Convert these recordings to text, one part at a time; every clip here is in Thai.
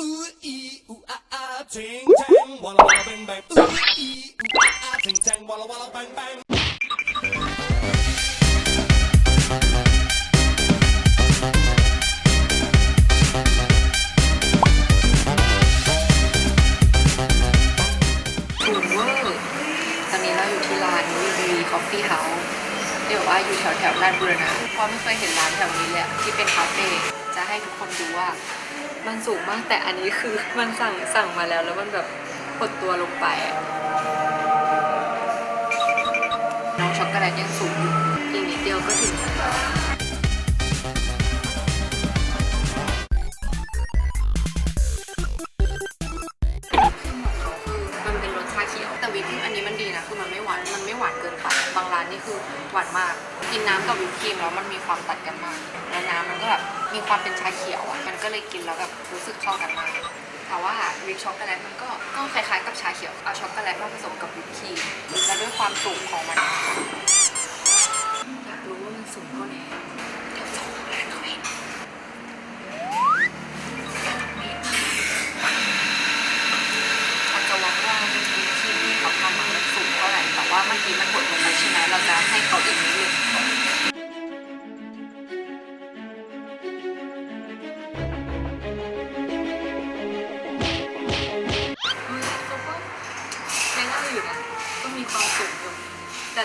Ooh ee ooh ah ah ting tang walla walla bang bang. Ooh ee ooh ah ah ting tang walla walla bang bang. ถูกเวอร์ตอนนี้เราอยู่ที่ร้านวีวีคอฟฟี่เฮาส์เดี๋ยวว่าอยู่แถวแถวลาดบุรณะเพราะไม่เคยเห็นร้านแถวนี้เลยอะที่เป็นคาเฟ่จะให้ทุกคนดูว่า มันสูงมากแต่อันนี้คือมันสั่งสั่งมาแล้ว แล้วมันแบบหดตัวลงไปน้องช็อกโกแลตยังสูงอยู่อีกนิดเดียวก็ถึงแล้วมันเป็นรสชาเขียวแต่วิปครีมอันนี้มันดีนะ คือมันไม่หวาน มันไม่หวานเกินไป บางร้านนี่คือหวานมาก กินน้ำกับวิปครีมแล้วมันมีความตัดกันมาก แล้วน้ำมันก็แบบมีความเป็นชาเขียวอะ มันก็เลยกินแล้วแบบรู้สึกเข้ากันมากแต่ว่าวิปช็อกโกแลตมันก็ก็คล้ายๆกับชาเขียว เอาช็อกโกแลตมาผสมกับวิปครีม และด้วยความสูงของมัน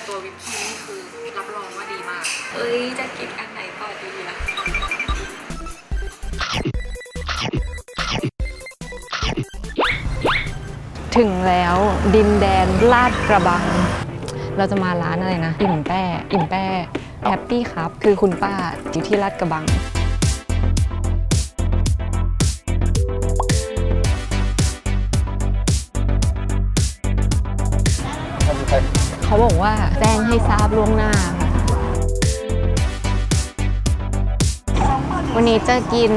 ต่ตัววิปครีมนี่คือรับรองว่าดีมาก เอ้ย จะกินอันไหนต่อดีอะถึงแล้วดินแดนลาดกระบัง เราจะมาร้านอะไรนะ อิ่มแป้ อิ่มแป้แฮปปี้ครับ คือคุณป้าอยู่ที่ลาดกระบัง เขาบอกว่าแจ้งให้ทราบล่วงหน้าค่ะวันนี้จะกิน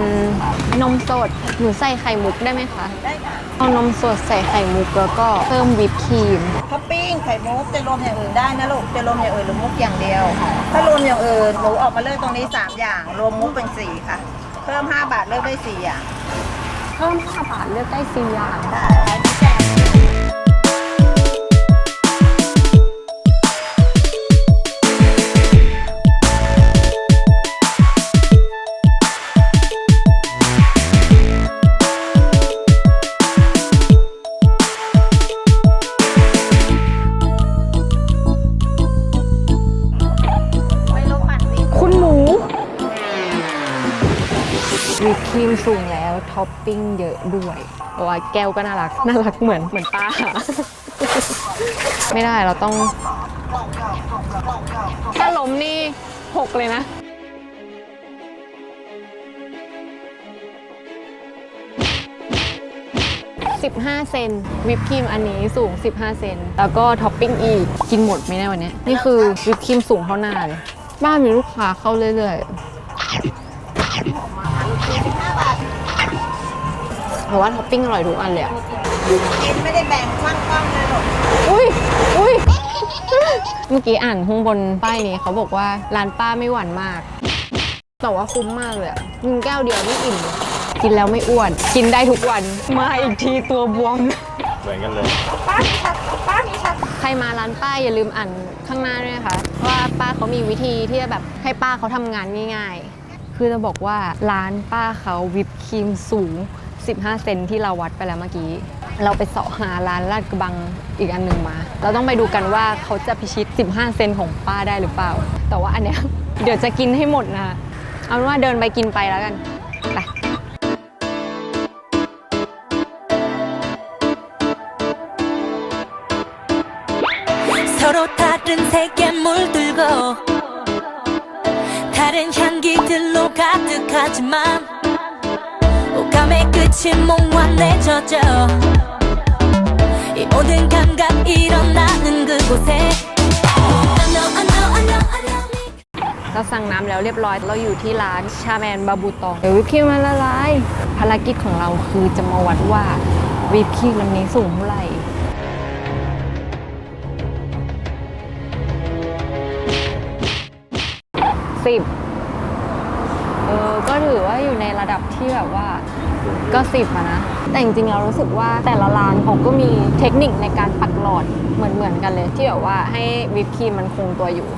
นมสดหนูใส่ไข่มุกได้ไหมคะ ได้ค่ะ เอานมสดใส่ไข่มุกแล้วก็เพิ่มวิปครีมท็อปปิ้งไข่มุกจะรวมอย่างอื่นได้นะลูกจะรวมอย่างอื่นหรือมุกอย่างเดียว ถ้ารวมอย่างอื่นหนูออกมาเลือกตรงนี้ 3 อย่าง รวมมุกเป็น 4 ค่ะ เพิ่ม 5 บาทเลือกได้ 4 อย่าง เพิ่ม5บาทเลือกได้4อย่างได้ ปครีมสูงแล้วท็อปปิ้งเยอะด้วยเพราะว่าแก้วก็น่ารัก น่ารักเหมือนเหมือนป้า ไม่ได้เราต้อง ถ้าล้มนี่หกเลยนะ15 เซนวิปครีมอันนี้สูง 15 เซนแล้วก็ท็อปปิ้งอีก กินหมดไหมเนี่ยวันเนี้ยนี่คือวิปครีมสูงเท่าหน้าเลย บ้านมีลูกค้าเข้าเรื่อยๆ เพราะว่าท็อปปิ้งอร่อยทุกอันเลยอะกินไม่ได้แบ่งช่างกล้องเลยหรอกอุ้ยอุ้ยเมื่อกี้อ่านข้างบนป้ายนี้เขาบอกว่าร้านป้าไม่หวานมาก แต่ว่าคุ้มมากเลยอะกินแก้วเดียวนี่อิ่มเลยกินแล้วไม่อ้วน กินได้ทุกวัน มาอีกทีตัวบวม เหมือนกันเลยใครมาร้านป้าอย่าลืมอ่านข้างหน้าด้วยนะคะ ว่าป้าเขามีวิธีที่จะแบบให้ป้าเขาทำงานง่าย ๆ คือจะบอกว่าร้านป้าเขาวิปครีมสูง 15 เซนที่เราวัดไปแล้วเมื่อกี้ เราไปเสาะหาร้านลาดกระบังอีกอันหนึ่งมา เราต้องไปดูกันว่าเขาจะพิชิต 15 เซนของป้าได้หรือเปล่า แต่ว่าอันเนี้ย เดี๋ยวจะกินให้หมดนะคะเอาเป็นว่าเดินไปกินไปแล้วกันไป 서로 다른 색에 물들고 다른 향기들로 가득하지만 오감의 끝이 몽환에 젖어 이 모든 감각 일어나는 그곳에 I know I know I know I know me เราสั่งน้ำแล้วเรียบร้อย เราอยู่ที่ร้านชาแมนบาบูตอง เดี๋ยววิปครีมมันละลาย ภารกิจของเราคือจะมาวัดว่าวิปครีมลำนี้สูงเท่าไหร่ สิบเออ ก็ถือว่าอยู่ในระดับที่แบบว่า ก็สิบอะนะ แต่จริงๆเรารู้สึกว่าแต่ละร้านเขาก็มีเทคนิคในการปักหลอดเหมือนๆกันเลย ที่แบบว่าให้วิปครีมมันคงตัวอยู่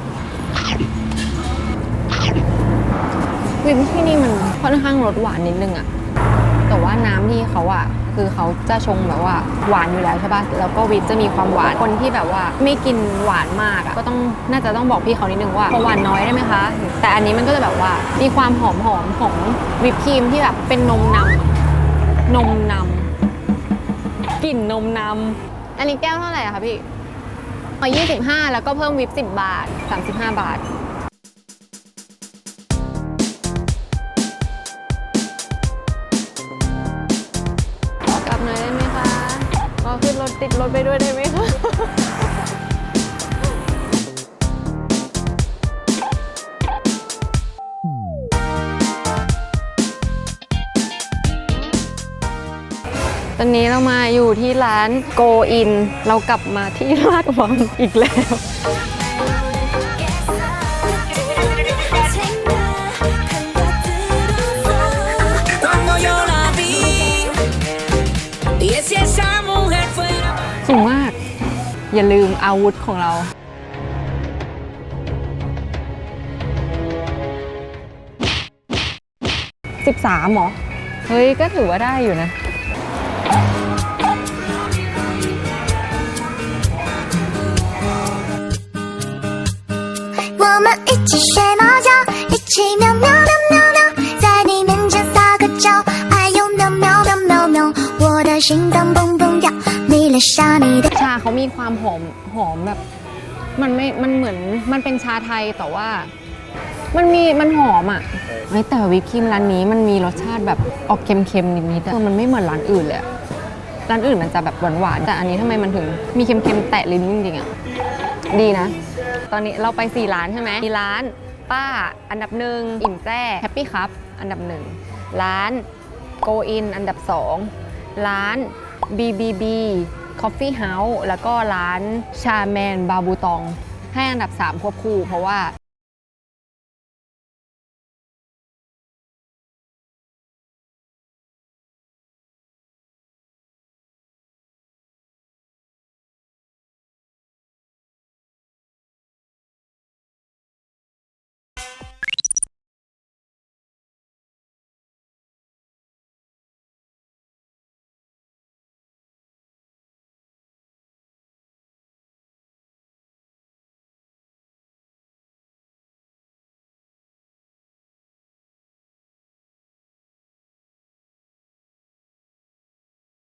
วิปที่นี่มันค่อนข้างรสหวานนิดนึงอะแต่ว่าน้ำที่เขาอะคือเขาจะชงแบบว่าหวานอยู่แล้วใช่ปะแล้วก็วิปจะมีความหวาน คนที่แบบว่าไม่กินหวานมากอะก็ต้องน่าจะต้องบอกพี่เขานิดนึงว่าขอหวานน้อยได้ไหมคะ แต่อันนี้มันก็จะแบบว่ามีความหอมหอมของวิปครีมที่แบบเป็นนมนำ นมนำกลิ่นนมนำอันนี้แก้วเท่าไหร่อะคะพี่อ๋อ25 แล้วก็เพิ่มวิป10 บาท 35 บาทขอกลับหน่อยได้ไหมคะขอขึ้นรถติดรถไปด้วยได้ไหมคะ ตอนนี้เรามาอยู่ที่ร้านโกอิน เรากลับมาที่ลาดวังอีกแล้วสูงมาก อย่าลืมอาวุธของเรา13หรอ เฮ้ย ก็ถือว่าได้อยู่นะ 我们一起睡猫觉，一起喵喵喵喵喵，在你面前撒个娇，哎呦喵喵喵喵喵，我的心脏蹦蹦跳，迷恋上你的。 ชาเขามีความหอมหอมแบบ มันไม่ มันเหมือน มันเป็นชาไทยแต่ว่า มันมี มันหอมอ่ะเฮ้ยแต่วิปครีมร้านนี้มันมีรสชาติแบบออกเค็มๆนิดๆอะคือมันไม่เหมือนร้านอื่นเลยอะร้านอื่นมันจะแบบหวานๆ แต่อันนี้ทำไมมันถึงมีเค็มๆ แตะลิ้นจริงๆอ่ะ ดีนะ ตอนนี้เราไป 4 ร้านใช่ไหมมีร้านป้าอันดับหนึ่งอิ่มแจ้แฮปปี้ครับอันดับหนึ่งร้านโกอินอันดับ 2 ร้าน BBB Coffee House แล้วก็ร้านชาแมนบาบูตอง ให้อันดับ 3 ควบคู่เพราะว่า